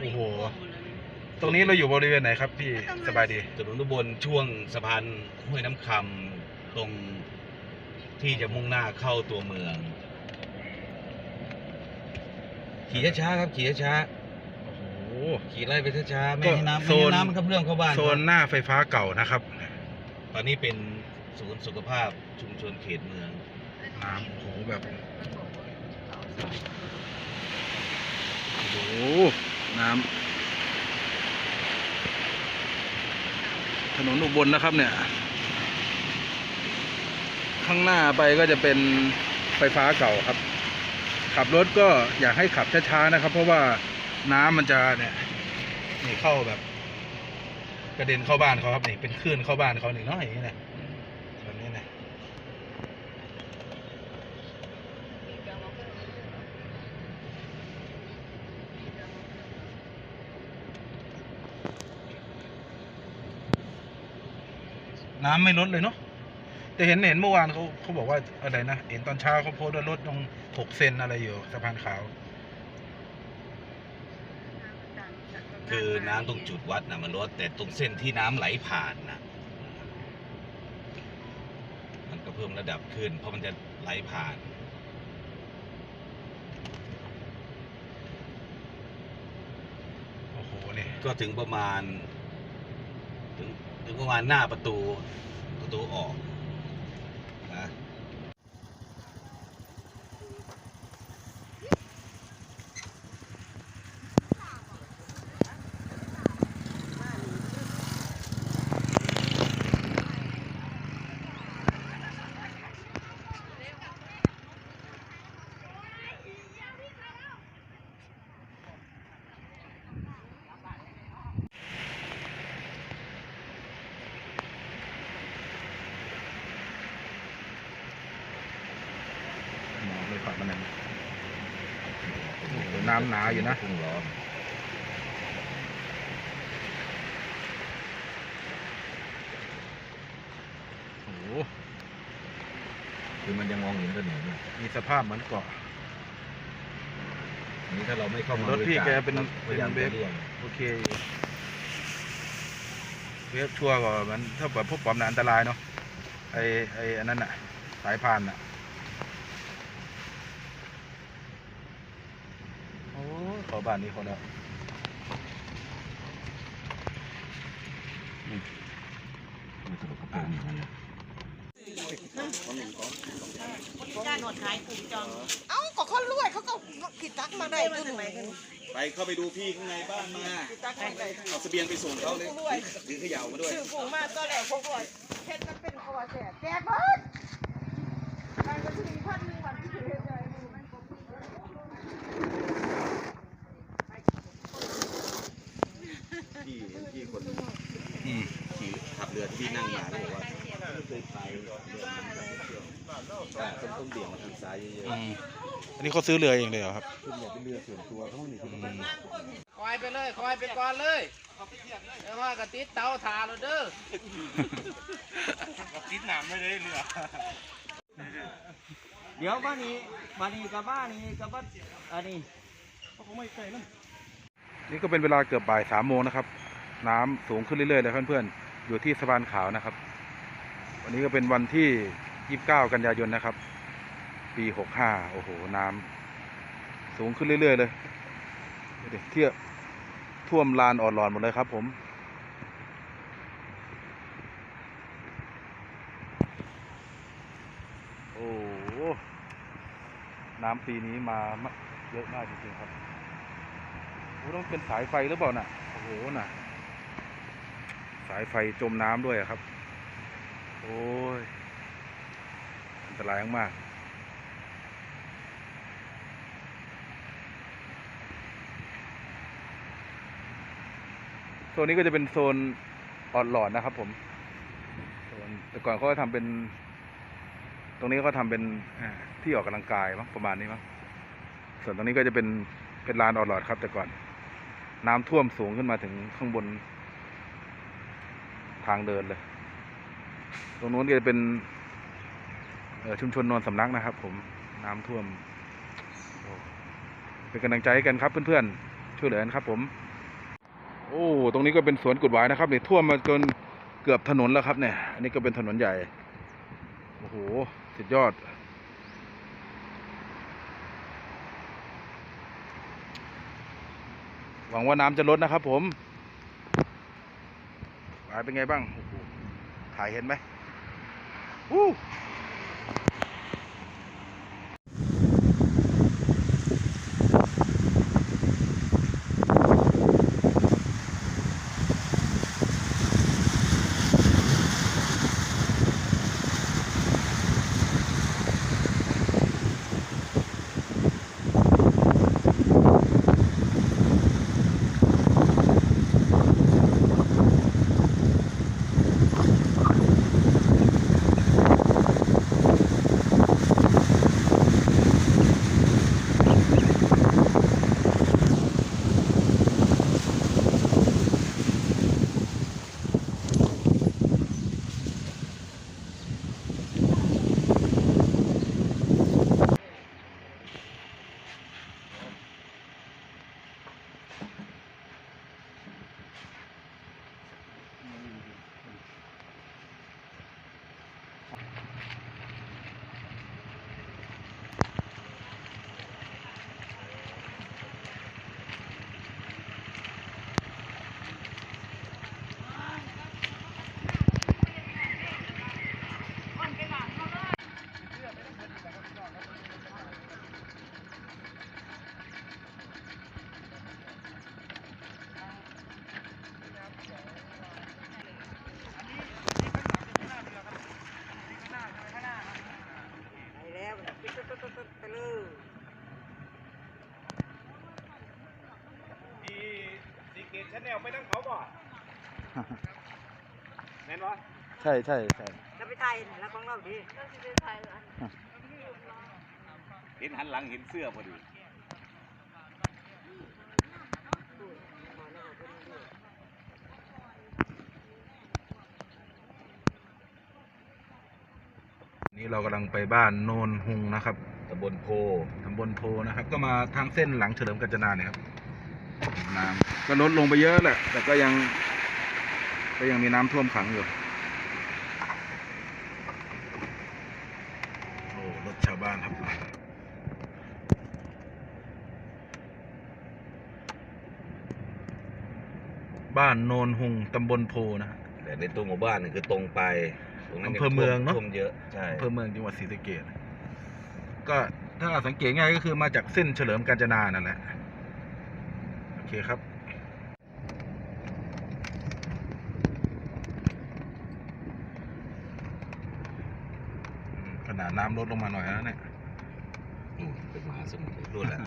โอ้โห ตรงนี้เราอยู่บริเวณไหนครับพี่สบายดี ถนนอุบลช่วงสะพานห้วยน้ำคำตรงที่จะมุ่งหน้าเข้าตัวเมือง ขี่ช้าๆครับ ขี่ช้าโอ้โห ๆขี่ไล่ไปช้าๆไม่ก็ให้น้ำโซไม่นให้น้ำมันกระเพื่อมเข้าบ้านโซนหน้าไฟฟ้าเก่านะครับตอนนี้เป็นศูนย์สุขภาพชุมชนเขตเมือง น้ำโอ้โหแบบโอ้โห น้ำถนนอุบลนะครับเนี่ย ข้างหน้าไปก็จะเป็นไฟฟ้าเก่าครับ ขับรถก็อยากให้ขับช้าๆนะครับ เพราะว่าน้ำมันจะเนี่ยนี่เข้าแบบ กระเด็นเข้าบ้านเขาครับนี่เป็นคลื่นเข้าบ้านเขาหนึ่งน้อยอย่างนี้นะแบบนี้นะ น้ำไม่ลดเลยเนาะแต่เห็นเห็นเมื่อวานเขาเขาบอกว่าอะไรนะเห็นตอนเช้าเขาโพสต์ว่าลดลงหกเซนอะไรอยู่สะพานขาว คือน้ำตรงจุดวัดนะมันลดแต่ตรงเส้นที่น้ำไหลผ่านนะมันก็เพิ่มระดับขึ้น เพราะมันจะไหลผ่าน โอ้โหนี่ก็ถึงประมาณ ถึงประมาณหน้าประตูประตูออก ฝักมันนั่นโอ้โหน้ำหนาอยู่นะครึ่งล้อโอ้โหคือมันยังมองเห็นถนนอยู่มีสภาพเหมือนเกาะ อันนี้ถ้าเราไม่เข้ามารถพี่แกเป็นพยายามเป็นเบฟจะเลี่ยงโอเคอยู่เวฟชัวร์กว่ามันถ้าแบบพวกปอมน่ะอันตรายเนาะไอไออันนั้นอะสายพานอะโอ้ยขอบ้านนี้เขาแล้วไม่สรุปเขาเป็นอย่างนั้นนะการหนวดขายกลุ่มจองเอ้าก็เขารวยเขาก็กิดตักมาได้ตัวหนูไปเข้าไปดูพี่ข้างในบ้านมากิดตักมาได้เอาเสบียงไปส่งเขาเลยถือเขย่ามาด้วยซื้อฝูงมาตัวแรกพวกว่าเฮ็ดมันเป็นคอแสบแจกเบิดมันก็ถึงพันหนึ่งวันที่ถือเฮ็ด ได้พี่พี่คนอืมขี่ขับเรือที่นั่งมาเขาบอกว่าไม่เคยไปเรือมันก็ไปเที่ยวแต่ต้องต้องเบี่ยงมาทางซ้ายเยอะอืมอันนี้เขาซื้อเรือเองเลยเหรอครับๆขึ้นเนี่ยเป็นเรือส่วนตัวเขาไม่มีที่อืไปมคอยไปเลยคอยไปก่อนเลยเดี๋ยวว่ากระติดเตาถ่านแล้วเด้อ เดี๋ยวบ้านนี้บ้านนี้กับบ้านนี้กับบ้านอันนี้ นี่ก็เป็นเวลาเกือบบ่ายสามโมงนะครับ น้ำสูงขึ้นเรื่อยๆเลยเพื่อนๆอยู่ที่สะพานขาวนะครับ วันนี้ก็เป็นวันที่ 29 กันยายนนะครับ ปี 65 โอ้โห น้ำสูงขึ้นเรื่อยๆเลยดูดิเทียบท่วมลานอ่อนหลอนหมดเลยครับ ผมโอ้โหน้ำปีนี้มาเยอะมากจริงๆครับโอ้ต้องเป็นสายไฟหรือเปล่าน่ะโอ้โหน่ะ สายไฟจมน้ำด้วยครับ โอ้ย อันตรายมากโซนนี้ก็จะเป็นโซนออนหลอดนะครับผมโซนแต่ก่อนเขาก็ทำเป็น ตรงนี้เขาทำเป็นที่ออกกำลังกายมั้งประมาณนี้มั้งส่วนตรงนี้ก็จะเป็นเป็นลานออดหลอดครับ แต่ก่อนน้ำท่วมสูงขึ้นมาถึงข้างบนางเดินเลย ตรงนู้นก็จะเป็นชุมชนนอนสำนักนะครับ ผมน้ำท่วมเป็นกำลังใจให้กันครับเพื่อนๆช่วยเหลือกันครับ ผม โอ้ตรงนี้ก็เป็นสวนกุดหวายนะครับเนี่ยท่วมมาจนเกือบถนนแล้วครับเนี่ย อันนี้ก็เป็นถนนใหญ่โอ้โหสุดยอดหวังว่าน้ำจะลดนะครับผมายเป็นไงบ้างโอ้โหถ่ายเห็นไหมอู้ ไปแล้วไป ตุ๊ดตุ๊ดตุ๊ดไปเลยดีสีเกตชาแนลไปนั่งเขาบ่แม่นวะใช่ใช่ใช่แล้วไปไทยเนี่ยแล้วของเราดิเห็นหันหลังเห็นเสื้อพอดี นี่เรากำลังไปบ้านโนนหุงนะครับตำบลโพตำบลโพนะครับ ก็มาทางเส้นหลังเฉลิมกาญจนาเนี่ยครับน้ำก็ลดลงไปเยอะแหละ แต่ก็ยัง ก็ยังมีน้ำท่วมขังอยู่โอ้รถชาวบ้านครับบ้านโนนหุงตำบลโพนะแต่ในตัวหมู่บ้านนี่คือตรงไป อำเภอเมืองเนอะ ท่วมเยอะใช่อำเภอเมืองจังหวัดศรีสะเกษก็ถ้าสังเกตง่ายก็คือมาจากเส้นเฉลิมกาญจนานั่นแหละ โอเคครับอืมขนาดน้ำลดลงมาหน่อยแล้วเนี่ย นู่นเป็นมหาสมุทรรุ่นแหละ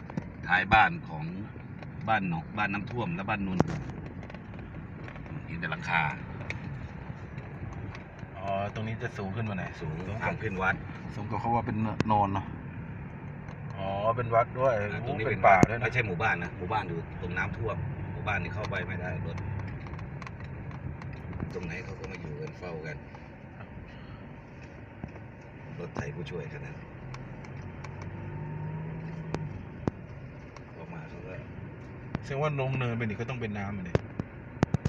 ท้ายบ้านของบ้านหนองบ้านน้ำท่วมและบ้านนนท์เห็นแต่หลังคา อ๋อ ตรงนี้จะสูงขึ้นมาหน่อยสูงสูงทางขึ้นวัด สูงกว่าเขาว่าเป็นโนนเนาะ อ๋อ เป็นวัดด้วยอ่าตรงนี้เป็เป็นนป่าวัดด้วยนะ ไม่ใช่หมู่บ้านนะ หมู่บ้านอยู่ตรงน้ำท่วม หมู่บ้านนี่เข้าไปไม่ได้รถ ตรงไหนเขาก็มาอยู่กันเฝ้ากัน รถไถผู้ช่วยขนาดออกมาเขาก็แสดงว่าลงเนินไปนี่ก็ต้องเป็นน้ำอันนี้